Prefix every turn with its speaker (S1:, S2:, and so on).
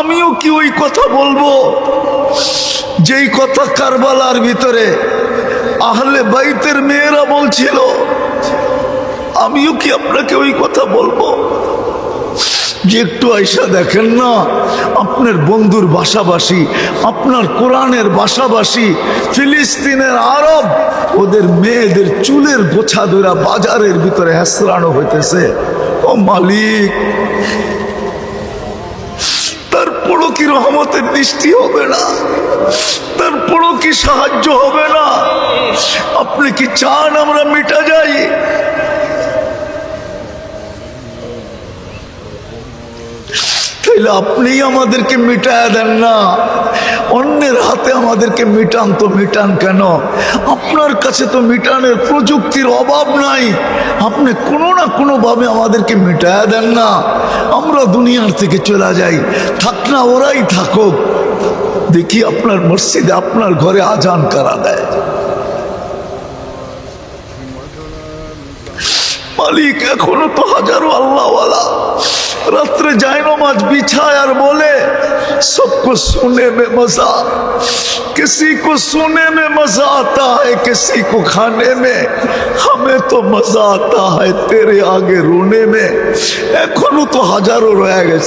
S1: আমিও কি ওই কথা বলব? যেই কথা কারবালার ভিতরে আহলে বাইতের মেয়েরা বলছিল, আমিও কি আপনাকে ওই কথা বলব? যে একটু আইসা দেখেন না, আপনার বন্ধুর বাসাবাসী, আপনার কোরআনের বাসাবাসী, ফিলিস্তিনের আরব, ওদের মেয়েদের চুলের গোছা ধরা বাজারের ভিতরে হেসরানো হইতেছে। ও মালিক কি রহমতের দৃষ্টি হবে না? তারপরও কি সাহায্য হবে না? আপনি কি চান আমরা মিটা যাই? তাইলে আপনি আমাদেরকে মিটায় দেন না। অন্যের হাতে আমাদেরকে মিটান তো মিটান কেন? আপনার কাছে তো মিটানের প্রযুক্তির অভাব নাই। আপনি কোনো না কোনোভাবে আমাদেরকে মিটায়া দেন না। আমরা দুনিয়ার থেকে চলে যাই। থাক না, ওরাই থাকুক। দেখি আপনার মসজিদে আপনার ঘরে আজান করা দেয়। মালিক এখনও তো হাজারো আল্লাহওয়ালা। রাত্রে যায় নমাজ বিছায় আর বলে को सोने में मज़ा किसी को सोने में मज़ा आता है, किसी को खाने में। हमें तो मज़ा आता है तेरे आगे रोने में। एखो तो हज़ारों रोया गए